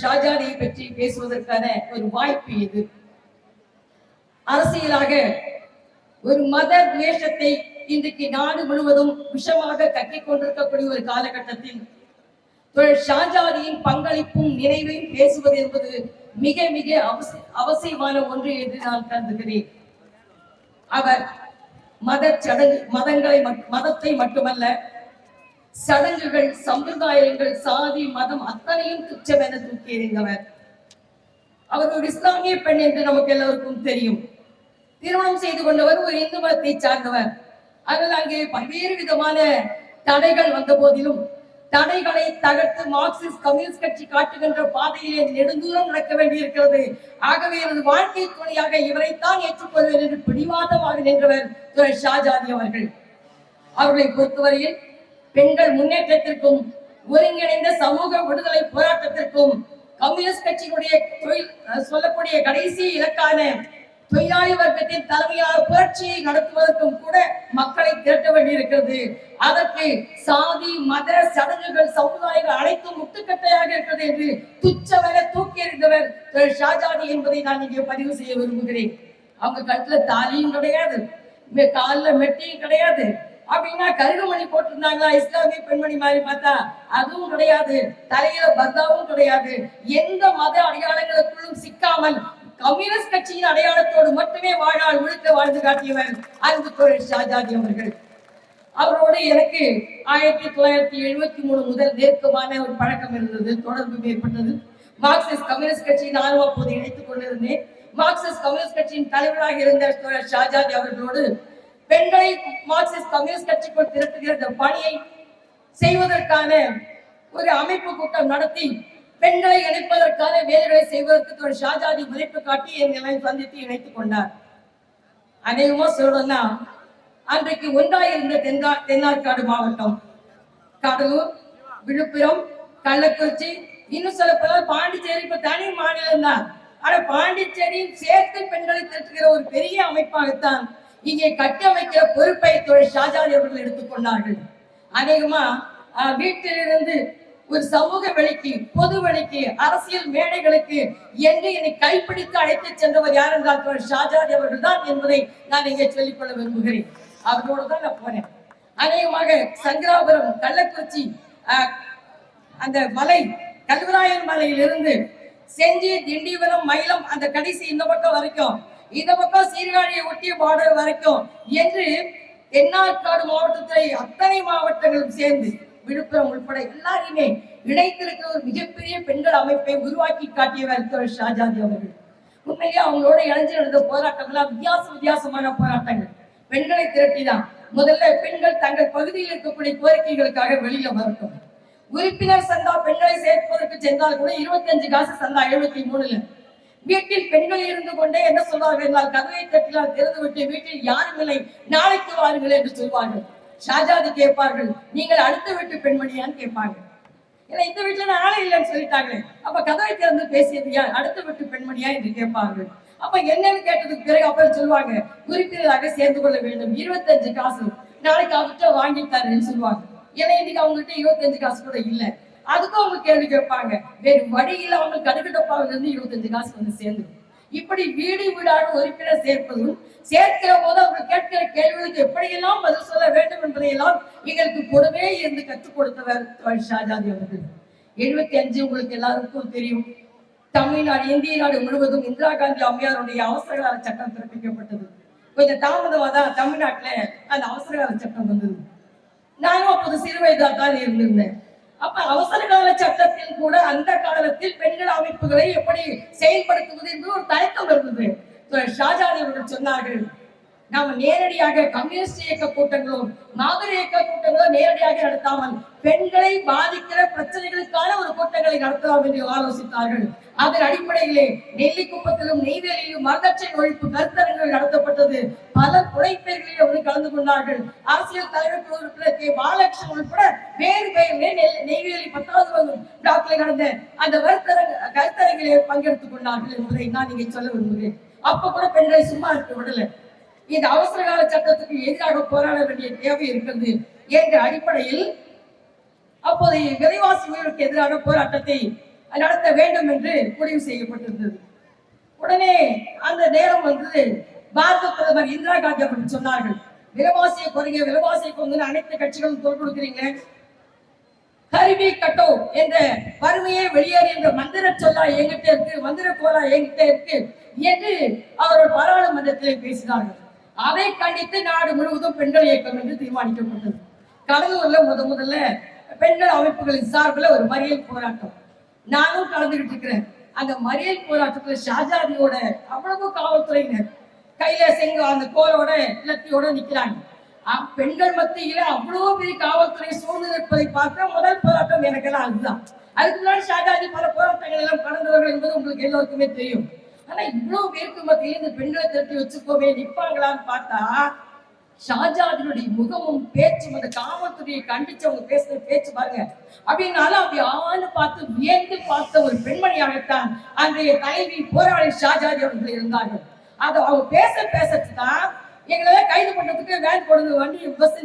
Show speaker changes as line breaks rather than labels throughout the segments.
ஷாஜானியை பற்றி பேசுவதற்கான ஒரு வாய்ப்பு இது. அரசியலாக ஒரு மத துவேஷத்தை இன்றைக்கு நாடு முழுவதும் விஷமாக கக்கிக் கொண்டிருக்கக்கூடிய ஒரு காலகட்டத்தில் ஷாஜாதியின் பங்களிப்பும் நினைவையும் பேசுவது என்பது மிக மிக அவசியமான ஒன்று என்று நான் கருதுகிறேன். அவர் மத சடங்கு மதங்களை மதத்தை மட்டுமல்ல சடங்குகள் சம்பிரதாயங்கள் சாதி மதம் அத்தனையும் துச்சம் என தூக்கி எறிந்தவர் அவர் ஒரு இஸ்லாமிய பெண் என்று நமக்கு எல்லோருக்கும் தெரியும். திருமணம் செய்து கொண்டவர் ஒரு இந்து மதத்தை சார்ந்தவர். ஆனால் அங்கே பல்வேறு விதமான தடைகள் வந்த போதிலும் தடைகளை தகர்த்து மார்க்சிஸ்ட் கம்யூனிஸ்ட் கட்சி காட்டுகின்ற பாதையிலே நெடுந்தூரம் நடக்க வேண்டியிருக்கிறது. ஆகவே எனது வாழ்க்கை துணையாக இவரைத்தான் ஏற்றுக்கொள்வேன் என்று பிடிவாதமாக நின்றவர் ஷாஜாதி அவர்கள். அவர்களை பொறுத்தவரையில் பெண்கள் முன்னேற்றத்திற்கும் ஒருங்கிணைந்த சமூக விடுதலை போராட்டத்திற்கும் கம்யூனிஸ்ட் கட்சியினுடைய தொழில் அஹ் சொல்லக்கூடிய கடைசி இலக்கான தொழிலாளி வர்க்கத்தின் தலைமையாக புரட்சியை நடத்துவதற்கும் கூட மக்களை திரட்ட வேண்டியிருக்கிறது. அதற்கு சாதி மத சடங்குகள் சமுதாயங்கள் அனைத்தும் முட்டுக்கட்டையாக இருக்கிறது என்று துச்சவர தூக்கி எறிந்தவர் திரு ஷாஜாதி என்பதை நான் இங்கே பதிவு செய்ய விரும்புகிறேன். அவங்க கழுத்துல தாலியும் கிடையாது. காலில் கால்ல மெட்டியும் கிடையாது. அப்படின்னா கருகமணி போட்டிருந்தாங்களா? இஸ்லாமிய பெண்மணி மாதிரி பார்த்தா அதுவும் கிடையாது. தலையில பர்தாவும் கிடையாது. எந்த மத அடையாளங்களுக்குள்ளும் சிக்காமல் கம்யூனிஸ்ட் கட்சியின் அடையாளத்தோடு மட்டுமே வாழால் உழுக்க வாழ்ந்து காட்டியவர் அன்புத்துறை ஷாஜாதி அவர்கள். அவரோடு எனக்கு ஆயிரத்தி தொள்ளாயிரத்தி எழுபத்தி மூணு முதல் நெருக்கமான ஒரு பழக்கம் இருந்தது தொடர்பு ஏற்பட்டது. மார்க்சிஸ்ட் கம்யூனிஸ்ட் கட்சியின் ஆர்வம் அப்போது இணைத்துக் கொண்டிருந்தேன். மார்க்சிஸ்ட் கம்யூனிஸ்ட் கட்சியின் தலைவராக இருந்த ஷாஜாதி அவர்களோடு பெண்களை மார்க்சிஸ்ட் கம்யூனிஸ்ட் கட்சிக்குள் திரட்டுகிற இந்த பணியை செய்வதற்கான ஒரு அமைப்பு கூட்டம் நடத்தி பெண்களை இணைப்பதற்கான வேலைகளை செய்வதற்கு தோழர் ஷாஜாதி மதிப்பு காட்டி எங்களை சந்தித்து இணைத்துக் கொண்டார். அநேகமா சொல்லணும்னா அன்றைக்கு ஒன்றாயிருந்த தென்கா தென்னார்காடு மாவட்டம் கடலூர் விழுப்புரம் கள்ளக்குறிச்சி இன்னும் சொல்ல போனால் பாண்டிச்சேரி இப்ப தனி மாநிலம் தான் ஆனா பாண்டிச்சேரியும் சேர்த்து பெண்களை திரட்டுகிற ஒரு பெரிய அமைப்பாகத்தான் இங்கே கட்டமைக்கிற பொறுப்பை தொழில் ஷாஜாதி அவர்கள் எடுத்துக்கொண்டார்கள் அநேகமா வீட்டிலிருந்து ஒரு சமூக வழிக்கு பொது வழிக்கு அரசியல் மேடைகளுக்கு என்று என்னை கைப்பிடித்து அழைத்து சென்றவர் யார் என்றால் ஷாஜாதி அவர்கள் தான் என்பதை நான் இங்கே சொல்லிக்கொள்ள விரும்புகிறேன். அவர்களோடு தான் நான் போனேன் அநேகமாக சங்கராபுரம் கள்ளக்குறிச்சி அந்த மலை கல்வராயன் மலையிலிருந்து செஞ்சி திண்டிவனம் மயிலம் அந்த கடைசி இந்த பக்கம் வரைக்கும் இந்த பக்கம் சீர்காழியை ஒட்டிய பார்டர் வரைக்கும் என்று தென்னாற்காடு மாவட்டத்திலே அத்தனை மாவட்டங்களும் சேர்ந்து விழுப்புரம் உட்பட எல்லாரையுமே இணைத்திருக்கிற ஒரு மிகப்பெரிய பெண்கள் அமைப்பை உருவாக்கி காட்டியவர் தோழர் ஷாஜாதி அவர்கள். உண்மையிலேயே அவங்களோட இணைஞ்சு நடந்த போராட்டங்கள்லாம் வித்தியாச வித்தியாசமான போராட்டங்கள். பெண்களை திரட்டிதான். முதல்ல பெண்கள் தங்கள் பகுதியில் இருக்கக்கூடிய கோரிக்கைகளுக்காக வெளியில வரட்டும். உறுப்பினர் சந்தா பெண்களை சேர்ப்பதற்கு சென்றால் கூட இருபத்தஞ்சு காசு சந்தா எழுபத்தி மூணுல. வீட்டில் பெண்கள் இருந்து கொண்டே என்ன சொல்வார்கள் என்றால் கதவை தட்டினால் திறந்து விட்டு வீட்டில் யாரும் இல்லை நாளைக்கு வாருங்கள் என்று சொல்வார்கள். ஷாஜாதி கேட்பார்கள் நீங்கள் அடுத்த வீட்டு பெண்மணியான்னு கேட்பார்கள். ஏன்னா இந்த வீட்டுல நான் ஆளே இல்லைன்னு சொல்லிட்டாங்களே அப்ப கதவை திறந்து பேசியது யார்? அடுத்த வீட்டு பெண்மணியா என்று கேட்பார்கள். அப்ப என்னன்னு கேட்டதுக்கு பிறகு அப்புறம் சொல்லுவாங்க உறுப்பினராக சேர்ந்து கொள்ள வேண்டும் இருபத்தஞ்சு காசு நாளைக்கு அவர்கிட்ட வாங்கித்தாருன்னு சொல்லுவாங்க. ஏன்னா இன்னைக்கு அவங்ககிட்ட இருபத்தஞ்சு காசு கூட இல்ல. அதுக்கும் அவங்க கேள்வி கேட்பாங்க. வேறு வழி இல்லாமல் கடுகு இருந்து இருபத்தஞ்சு காசு வந்து சேர்ந்து இப்படி வீடு வீடாக உறுப்பினர் சேர்ப்பதும் சேர்க்கிற போது அவங்க கேட்கிற கேள்விகளுக்கு எப்படியெல்லாம் பதில் சொல்ல வேண்டும் என்பதையெல்லாம் எங்களுக்கு கூடவே இருந்து கற்றுக் கொடுத்தவர் ஷாஜாதி அவர்கள். எழுபத்தி அஞ்சு உங்களுக்கு எல்லாருக்கும் தெரியும். தமிழ்நாடு இந்திய நாடு முழுவதும் இந்திரா காந்தி அம்மையாருடைய அவசரகால சட்டம் பிறப்பிக்கப்பட்டது. கொஞ்சம் தாமதமா தான் தமிழ்நாட்டுல அந்த அவசரகால சட்டம் வந்தது. நானும் அப்போது சிறு வயதாக தான் இருந்திருந்தேன். அப்ப அவசர கால சட்டத்தில் கூட அந்த காலத்தில் பெண்கள் அமைப்புகளை எப்படி செயல்படுத்துவது என்று ஒரு தயக்கம் இருந்தது. தோழர் ஷாஜாதி அவர்கள் சொன்னார்கள் நாம நேரடியாக கம்யூனிஸ்ட் இயக்க கூட்டங்களோ மாதர இயக்க கூட்டங்களோ நேரடியாக நடத்தாமல் பெண்களை பாதிக்கிற பிரச்சனைகளுக்கான ஒரு கூட்டங்களை நடத்தலாம் என்று ஆலோசித்தார்கள். அதன் அடிப்படையிலே நெல்லிக்குப்பத்திலும் நெய்வேலியிலும் வரதட்சணை ஒழிப்பு கருத்தரங்கள் நடத்தப்பட்டது. பல புனைப்பெயர்களில் அவர்கள் கலந்து கொண்டார்கள். அரசியல் தலைவர்கள் உறுப்பினர் கே. பாலகிருஷ்ணன் உட்பட வேறு பெயர்களே நெல்- நெய்வேலி பத்தாவது வகுப்பு டாக்டர் நடந்த அந்த கருத்தரங்க கருத்தரங்கிலே பங்கெடுத்துக் கொண்டார்கள் என்பதை நான் இங்கே சொல்ல விரும்புகிறேன். அப்ப கூட பெண்களை சும்மா இருக்க விடல. இந்த அவசர கால சட்டத்துக்கு எதிராக போராட வேண்டிய தேவை இருக்கிறது என்ற அடிப்படையில் அப்போதைய விலைவாசி உயர்வுக்கு எதிரான போராட்டத்தை நடத்த வேண்டும் என்று முடிவு செய்யப்பட்டிருந்தது. உடனே அந்த நேரம் வந்து பாரத பிரதமர் இந்திரா காந்தி அவர்கள் சொன்னார்கள் விலைவாசியை குறைங்க விலைவாசியை கொண்டு அனைத்து கட்சிகளும் தோல் கொடுக்குறீங்களே. கருவி கட்டோ என்ற வறுமையே வெளியேறு என்ற மந்திர சொல்லா எங்கிட்ட இருக்கு மந்திர கோலா எங்கிட்ட இருக்கு என்று அவர்கள் பாராளுமன்றத்திலே பேசினார்கள். அதை கண்டித்து நாடு முழுவதும் பெண்கள் இயக்கம் என்று தீர்மானிக்கப்பட்டது. கடலூர்ல முத முதல்ல பெண்கள் அமைப்புகளின் சார்பில் ஒரு மறியல் போராட்டம். நானும் கலந்துகிட்டு இருக்கிறேன். அந்த மறியல் போராட்டத்துல ஷாஜாதியோட அவ்வளவு காவல்துறையினர் கையில செங்க அந்த கோலோட இலத்தியோட நிக்கிறாங்க. பெண்கள் மத்தியில அவ்வளவு பெரிய காவல்துறை சூழ்ந்து நிற்பதை பார்க்க முதல் போராட்டம் எனக்கெல்லாம் அதுதான். அதுக்கு முன்னாடி ஷாஜாதி பல போராட்டங்கள் எல்லாம் கடந்தவர்கள் என்பது உங்களுக்கு எல்லோருக்குமே தெரியும். ஆனா இவ்வளவு பேருக்கு மத்தியில இந்த பெண்களை திரட்டி வச்சுக்கோமே நிப்பாங்களான்னு பார்த்தா ஷாஜாதினுடைய முகமும் பேச்சும் அந்த காமத்துடைய கண்டிச்சு அவங்க பேசுற பேச்சு பாருங்க. அப்படின்னாலும் அப்படி ஆன்னு பார்த்து வியந்து பார்த்த ஒரு பெண்மணியாகத்தான் அன்றைய தலைவி போராளி ஷாஜாதி அவர்கள் இருந்தார்கள். அது அவங்க பேச பேசத்தான் எங்களை கைது பண்றதுக்கு வேன் போடுது வண்டி பஸ்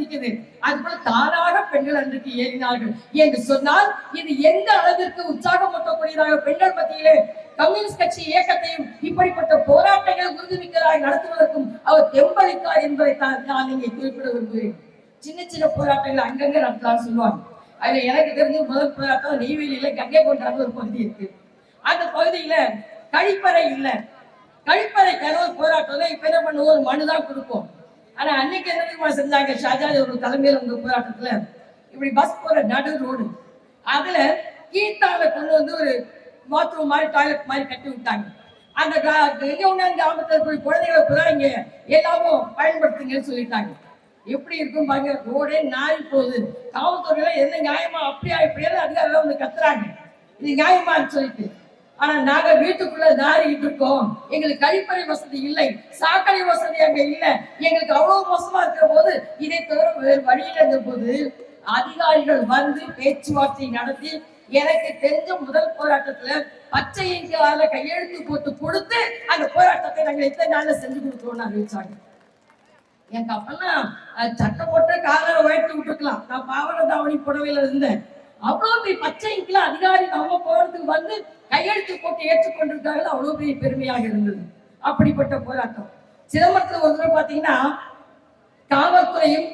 அது போல தானாக பெண்கள் அன்றைக்கு ஏறினார்கள். என்று சொன்னால் இது எந்த அளவிற்கு உற்சாகமூட்டக்கூடியதாக பெண்கள் மத்தியிலே கம்யூனிஸ்ட் கட்சி இயக்கத்தையும் இப்படிப்பட்ட போராட்டங்களை உறுதிமிக்கதாக நடத்துவதற்கும் அவர் தெம்பளித்தார் என்பதை தான் நான் இங்கே குறிப்பிட விரும்புகிறேன். சின்ன சின்ன போராட்டங்கள் அங்கங்க நடத்தலாம் சொல்லுவாங்க. அதுல எனக்கு தெரிஞ்சு முதல் போராட்டம் நெய்வேலியில கங்கை கொண்டாடு ஒரு பகுதி இருக்கு. அந்த பகுதியில கழிப்பறை இல்லை. கழிப்பறை கனவு போராட்டம் இப்ப என்ன பண்ணுவோம்? ஒரு மனு தான் கொடுப்போம். ஆனா அன்னைக்கு என்ன செஞ்சாங்க? ஷாஜாதி ஒரு தலைமையில வந்த போராட்டத்துல இப்படி பஸ் போற நடு ரோடு அதுல கீத்தால கொண்டு வந்து ஒரு பாத்ரூம் மாதிரி டாய்லெட் மாதிரி கட்டி விட்டாங்க. அந்த கா- எங்க ஒண்ணு கிராமத்துல போய் குழந்தைகளை பூரா இங்க எல்லாமும் பயன்படுத்துங்கன்னு சொல்லிட்டாங்க. எப்படி இருக்கும் பாருங்க? ரோடே நாய் போகுது. காவல்துறையில எந்த நியாயமா அப்படியா இப்படியெல்லாம் அதிகாரம் வந்து கத்துறாங்க. இது நியாயமான்னு சொல்லிட்டு ஆனா நாங்க வீட்டுக்குள்ள நாரிட்டு இருக்கோம் எங்களுக்கு கழிப்பறை வசதி இல்லை சாக்கடை வசதி அங்க இல்ல. எங்களுக்கு அவ்வளவு மோசமா இருக்கிற போது இதை தவிர வேறு வழியில இருந்த போது அதிகாரிகள் வந்து பேச்சுவார்த்தை நடத்தி எனக்கு தெரிஞ்ச முதல் போராட்டத்துல பச்சை இந்தியாவில கையெழுத்து போட்டு கொடுத்து அந்த போராட்டத்தை நாங்கள் எத்தனை நாள்ல செஞ்சு கொடுத்தோம்னு அறிவிச்சாங்க எனக்கு அப்பெல்லாம் சட்டை போட்டு காலரை உயர்த்தி விட்டுருக்கலாம். நான் பாவன தாவணி புடவையில இருந்தேன். அவ்வளவு பெரிய பச்சை இங்கில அதிகாரி நம்ம போறதுக்கு வந்து கையெழுத்து போட்டு ஏற்றுக்கொண்டிருக்காங்க அவ்வளவு பெரிய பெருமையாக இருந்தது. அப்படிப்பட்ட போராட்டம். சிதம்பரத்துல ஒரு தடவை பாத்தீங்கன்னா காவல்துறையும்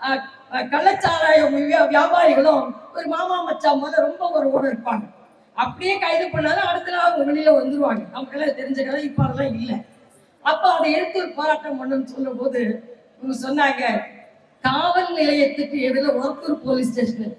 அஹ், கள்ளச்சாராய வியாபாரிகளும் ஒரு மாமா மச்சான் போல ரொம்ப ஒரு ஓட இருப்பாங்க. அப்படியே கைது பண்ணாலும் அடுத்த நாள் அவங்க வெளியில வந்துருவாங்க. அவங்க எல்லாம் தெரிஞ்ச கதை இப்ப அதெல்லாம் இல்லை. அப்ப அதை எடுத்து ஒரு போராட்டம் பண்ணுன்னு சொல்லும் போது இவங்க சொன்னாங்க காவல் நிலையத்துக்கு எதிரில் ஒருத்தூர் போலீஸ் ஸ்டேஷன்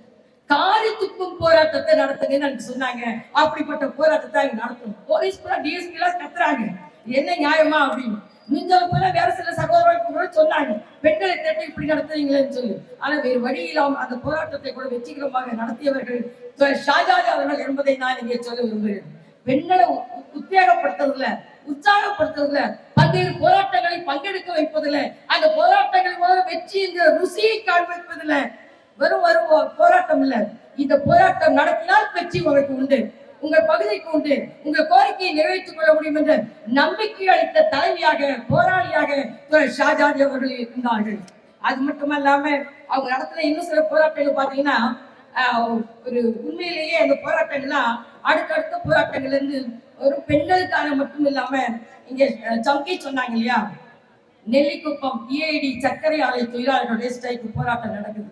காரி துப்பும் போராட்டத்தை நடத்துங்கன்னு எனக்கு சொன்னாங்க. அப்படிப்பட்ட போராட்டத்தை அங்க நடத்தணும். போலீஸ் கூட டிஎஸ்பி எல்லாம் கத்துறாங்க. என்ன நியாயமா அப்படின்னு. நீங்க போல வேற சில சகோதரர்கள் கூட சொன்னாங்க. பெண்களை தேட்டை இப்படி நடத்துறீங்களேன்னு சொல்லி. ஆனா வேறு வழி இல்லாம அந்த போராட்டத்தை கூட வெற்றிகரமாக நடத்தியவர்கள் திரு ஷாஜாதி அவர்கள் என்பதை நான் இங்கே சொல்ல விரும்புகிறேன். பெண்களை உ- உத்வேகப்படுத்துறதுல உற்சாகப்படுத்துறதுல பல்வேறு போராட்டங்களை பங்கெடுக்க வைப்பதுல அந்த போராட்டங்கள் மூலம் வெற்றி என்ற ருசியை காண்பிப்பதுல வெறும் வரும் போராட்டம் இல்ல. இந்த போராட்டம் நடத்தினால் வெற்றி உங்களுக்கு உண்டு. உங்கள் பகுதிக்கு உண்டு. உங்கள் கோரிக்கையை நிறைவேற்றிக் கொள்ள முடியும் என்ற நம்பிக்கை அளித்த தலைவியாக போராளியாக துறை ஷாஜாதி அவர்கள் இருந்தார்கள். அது மட்டுமல்லாம அவங்க நடத்தின இன்னும் சில போராட்டங்கள் பாத்தீங்கன்னா ஆஹ், ஒரு உண்மையிலேயே அந்த போராட்டங்கள்லாம் அடுத்தடுத்த போராட்டங்கள்ல இருந்து ஒரு பெண்களுக்கான மட்டும் இல்லாம இங்க சவுக்கி சொன்னாங்க இல்லையா? நெல்லிக்குப்பம் ஏஐடி சர்க்கரை ஆலை தொழிலாளர்களுடைய ஸ்ட்ரைக் போராட்டம் நடக்குது.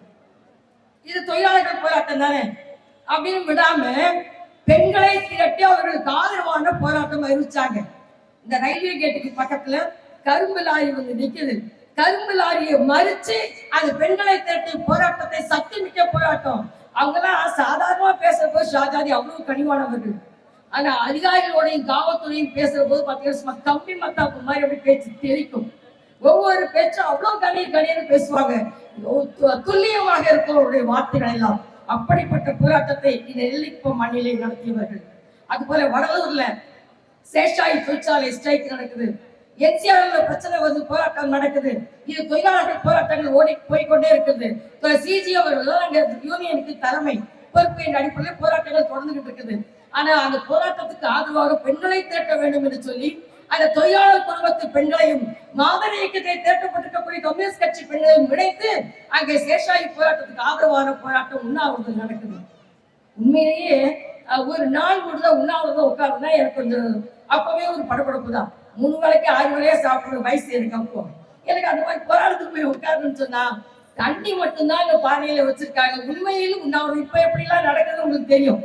இது தொழிலாளர்கள் போராட்டம் தானே? அப்படின்னு விடாம பெண்களை திரட்டி அவர்களுக்கு ஆதரவான போராட்டம் அறிவிச்சாங்க. இந்த ரயில்வே கேட்டுக்கு பக்கத்துல கரும்பு லாரி வந்து நிக்குது. கரும்பு லாரியை மறிச்சு அந்த பெண்களை திரட்டி போராட்டத்தை சக்தி மிக்க போராட்டம். அவங்கெல்லாம் சாதாரணமா பேசுற போது ஷாஜாதி அவ்வளவு கனிவானவர்கள். ஆனா அதிகாரிகளோடையும் காவல்துறையும் பேசுற போது பாத்தீங்கன்னா சும்மா கம்பி மத்தாப்பு மாதிரி அப்படி பேச்சு தெரிக்கும் ஒவ்வொரு பேச்சும் அவ்வளவு கணீர் கணீர்னு பேசுவாங்க. து- துல்லியமாக இருக்கும் அவருடைய வார்த்தைகள் எல்லாம். அப்படிப்பட்ட போராட்டத்தை இந்த நெல்லிக்குப்பம் மண்ணிலே நடத்தியவர்கள். அதுபோல வடலூர்ல சேஷாய் தொழிற்சாலை ஸ்ட்ரைக் நடக்குது. என்சிஆர்ல பிரச்சனை வந்து போராட்டம் நடக்குது. இது தொழிலாளர்கள் போராட்டங்கள் ஓடி போய்க்கொண்டே இருக்குது. சிஜி அவர்கள் அங்க யூனியனுக்கு தலைமை பொறுப்பு என்ற அடிப்படையில் போராட்டங்கள் தொடர்ந்துகிட்டு இருக்குது. ஆனா அந்த போராட்டத்துக்கு ஆதரவாக பெண்களை திரட்ட வேண்டும் என்று சொல்லி அந்த தொழிலாளர் குடும்பத்து பெண்களையும் மாதர் இயக்கத்தை திரட்டப்பட்டிருக்கக்கூடிய கம்யூனிஸ்ட் கட்சி பெண்களையும் இணைத்து அங்கே சேஷாயி போராட்டத்துக்கு ஆதரவான போராட்டம் உண்ணாவிரதம் நடக்குது. உண்மையிலேயே ஒரு நாள் கூட உண்ணாவிரதம் உட்கார்ந்தா எனக்கு கொஞ்சம் அப்பவே ஒரு படபடப்பு தான். மூணு வேலைக்கு ஆறு வேலையா சாப்பிடுற வயசு எனக்கு அப்போ. எனக்கு அந்த மாதிரி போராட்டத்துக்கு போய் உட்காருன்னு சொன்னா தண்ணி மட்டும்தான் அங்க பானையில வச்சிருக்காங்க. உண்மையிலும் உண்ணாவிரதம் இப்ப எப்படிலாம் நடக்குது உங்களுக்கு தெரியும்.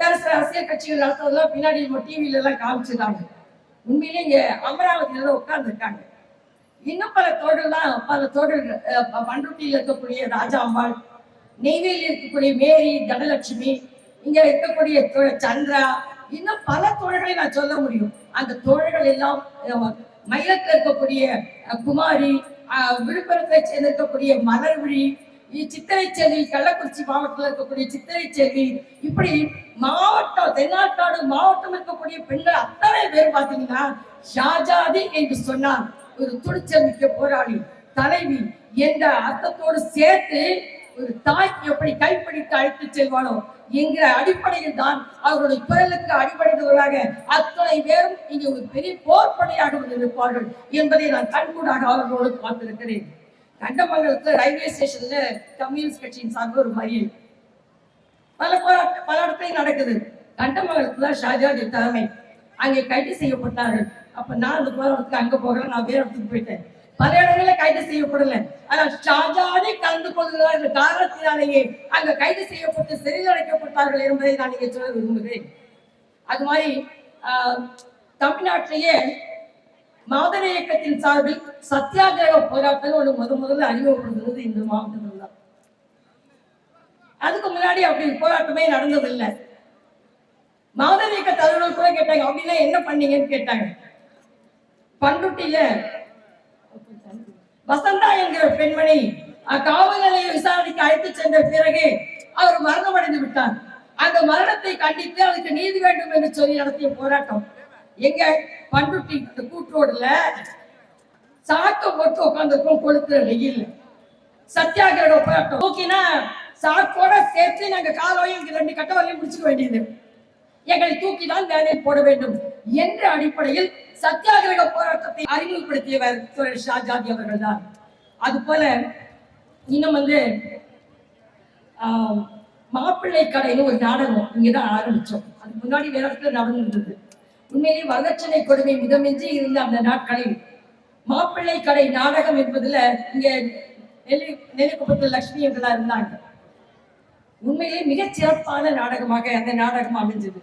வேற சில அரசியல் கட்சிகள் நடத்துறதெல்லாம் பின்னாடி நம்ம டிவில எல்லாம் காமிச்சிருக்காங்க. உண்மையிலே இங்கே அமராவதியில் தான் உட்கார்ந்துருக்காங்க. இன்னும் பல தோழர்கள்லாம் பல தோழர்கள் பண்ருட்டியில் இருக்கக்கூடிய ராஜா அம்பாள் நெய்வேலியில் இருக்கக்கூடிய மேரி தனலட்சுமி இங்கே இருக்கக்கூடிய சந்திரா இன்னும் பல தோழர்களை நான் சொல்ல முடியும். அந்த தோழர்கள் எல்லாம் மயிலத்தில் இருக்கக்கூடிய குமாரி விழுப்புரத்தை சேர்ந்திருக்கக்கூடிய மலர்விழி சித்திரை செல்வி கள்ளக்குறிச்சி மாவட்டத்தில் இருக்கக்கூடிய சித்திரை செல்வி இப்படி மாவட்டம் தென்னாட்டாடு மாவட்டம் இருக்கக்கூடிய பெண்கள் அத்தனை பேர் பார்த்தீங்கன்னா ஷாஜாதி என்று சொன்னார் ஒரு துணிச்சல் மிக்க போராளி தலைவி என்ற அர்த்தத்தோடு சேர்த்து ஒரு தாய் எப்படி கைப்பிடித்து அழைத்து செல்வானோ என்கிற அடிப்படையில் தான் அவருடைய குரலுக்கு அடிபடைந்தவர்களாக அத்தனை பேரும் இங்கே ஒரு பெரிய போர்ப்படையாக வந்து என்பதை நான் கண்கூடாக அவர்களோடு பார்த்திருக்கிறேன். கண்டமங்கலத்துல ரயில்வே ஸ்டேஷன்ல கம்யூனிஸ்ட் கட்சியின் சார்பில் ஒரு மறியல் பல போராட்ட பல இடத்துலையும் நடக்குது. கண்டமங்கலத்துல ஷாஜாஜி தலைமை அங்கே கைது செய்யப்பட்டார்கள் அப்ப நான் அந்த போராட்டத்துக்கு அங்க போகல நான் வேற இடத்துக்கு போயிட்டேன். பல இடங்களில் கைது செய்யப்படல. ஆனா ஷாஜானே கலந்து கொள்கிறதா என்ற காரணத்தினாலேயே அங்க கைது செய்யப்பட்டு சிறையில் அடைக்கப்பட்டார்கள் என்பதை நான் இங்கே சொல்ல விரும்புகிறேன். அது மாதிரி தமிழ்நாட்டிலேயே மாதர இயக்கத்தின் சார்பில் சத்தியாகிரக போராட்டம் ஒன்று முத முதல்ல அறிமுகப்படுகிறது இந்த மாவட்டத்தில் தான். அதுக்கு முன்னாடி அப்படி போராட்டமே நடந்ததில்லை. மாதர இயக்க தலைவர்கள் கூட கேட்டாங்க அப்படின்னா என்ன பண்ணீங்கன்னு கேட்டாங்க. பண்ருட்டியில வசந்தா என்கிற பெண்மணி காவல் நிலைய விசாரணைக்கு அழைத்து சென்ற பிறகு அவர் மரணம் அடைந்து விட்டார். அந்த மரணத்தை கண்டித்து அதுக்கு நீதி வேண்டும் என்று சொல்லி நடத்திய போராட்டம். எங்க பண்ருட்டி கூட்டோடுல சாக்க போட்டு உட்காந்துருக்கோம் கொளுத்துற வெயில். சத்தியாகிரக போராட்டம். ஓகேனா சாக்கோட சேர்த்து நாங்க காலையும் ரெண்டு கட்ட வரையும் முடிச்சுக்க வேண்டியது. எங்களை தூக்கி தான் வேலையில் போட வேண்டும் என்ற அடிப்படையில் சத்தியாகிரக போராட்டத்தை அறிமுகப்படுத்தியவர் ஷாஜாதி அவர்கள் தான் அது போல இன்னும் வந்து ஆஹ், மாப்பிள்ளை கடைன்னு ஒரு நாடகம் இங்கதான் ஆரம்பிச்சோம். அதுக்கு முன்னாடி வேற இடத்துல நடந்திருந்தது. உண்மையிலே வரதட்சணை கொடுமை மிதமின்றி இருந்த அந்த நாட்களில் மாப்பிள்ளை கடை நாடகம் என்பதுல இங்க நெல்லி நெல்லிக்குப்பத்தில் லட்சுமி என்றெல்லாம் இருந்தாங்க. உண்மையிலே மிகச் சிறப்பான நாடகமாக அந்த நாடகம் அமைஞ்சது.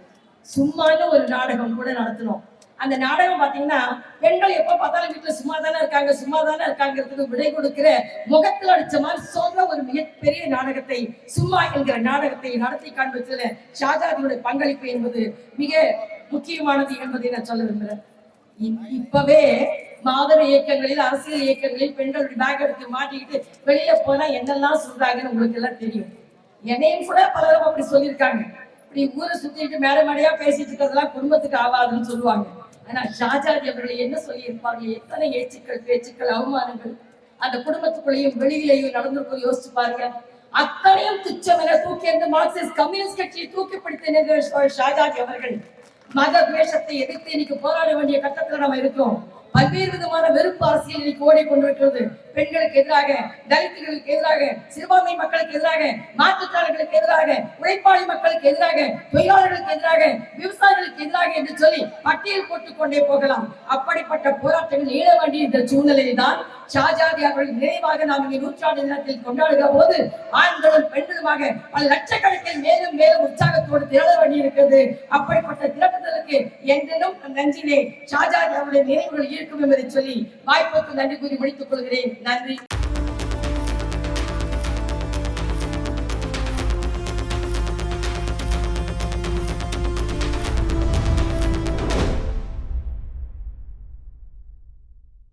சும்மான ஒரு நாடகம் கூட நடத்தினோம். அந்த நாடகம் பாத்தீங்கன்னா பெண்கள் எப்ப பார்த்தாலும் வீட்டுல சும்மா தானே இருக்காங்க சும்மா தானே இருக்காங்கிறதுக்கு விடை கொடுக்கிற முகத்தில் அடிச்ச மாதிரி சொல்ற ஒரு மிகப்பெரிய நாடகத்தை சும்மா என்கிற நாடகத்தை நடத்தி காண்பதுல ஷாஜாதியுடைய பங்களிப்பு என்பது மிக முக்கியமானது என்பதை நான் சொல்ல விரும்புகிறேன் இப்பவே மாதர இயக்கங்களில் அரசியல் இயக்கங்களில் பெண்கள் பேக் எடுத்து மாட்டிக்கிட்டு வெளியில போனா என்னெல்லாம் சொல்றாங்கன்னு உங்களுக்கு எல்லாம் தெரியும். என்னையும் கூட பலரும் அப்படி சொல்லியிருக்காங்க. இப்படி ஊரை சுத்திட்டு மேட மேடையா பேசிட்டு இருக்கிறதெல்லாம் குடும்பத்துக்கு ஆகாதுன்னு சொல்லுவாங்க. ஆனா ஷாஜாஜி அவர்கள் என்ன சொல்லியிருப்பார்கள் எத்தனை ஏச்சுக்கள் பேச்சுக்கள் அவமானங்கள்? அந்த குடும்பத்துக்குள்ளேயும் வெளியிலேயும் நடந்திருக்கும் யோசிச்சு பாருங்க. அத்தனையும் துச்சம் என தூக்கி அந்த மார்க்சிஸ்ட் கம்யூனிஸ்ட் கட்சியை தூக்கி பிடித்த ஷாஜாஜி அவர்கள். மத துவேஷத்தை எதிர்த்து இன்னைக்கு போராட வேண்டிய கட்டத்துல நம்ம இருக்கோம். பல்வேறு விதமான வெறுப்பு அரசியல் இன்னைக்கு ஓடிக்கொண்டிருக்கிறது பெண்களுக்கு எதிராக தலித்துகளுக்கு எதிராக சிறுபான்மை மக்களுக்கு எதிராக மாற்றுத்தாளர்களுக்கு எதிராக உழைப்பாளி மக்களுக்கு எதிராக தொழிலாளர்களுக்கு எதிராக விவசாயிகளுக்கு எதிராக என்று சொல்லி பட்டியல் போட்டுக் கொண்டே போகலாம். அப்படிப்பட்ட போராட்டங்கள் நீள வேண்டிய இந்த சூழ்நிலையில் தான் ஷாஜாதி அவர்கள் நினைவாக நாம் இங்கே நூற்றாண்டு தினத்தில் கொண்டாடுகிற போது ஆண்களும் பெண்களுமாக பல லட்சக்கணக்கில் மேலும் மேலும் உற்சாகத்தோடு திரள வேண்டியிருக்கிறது. அப்படிப்பட்ட திரட்டுதலுக்கு என்றும் நஞ்சிலே ஷாஜாதி அவருடைய நினைவுகள் இருக்கும் என்பதை சொல்லி வாய்ப்புக்கு நன்றி கூறி முடித்துக் கொள்கிறேன். நன்றி.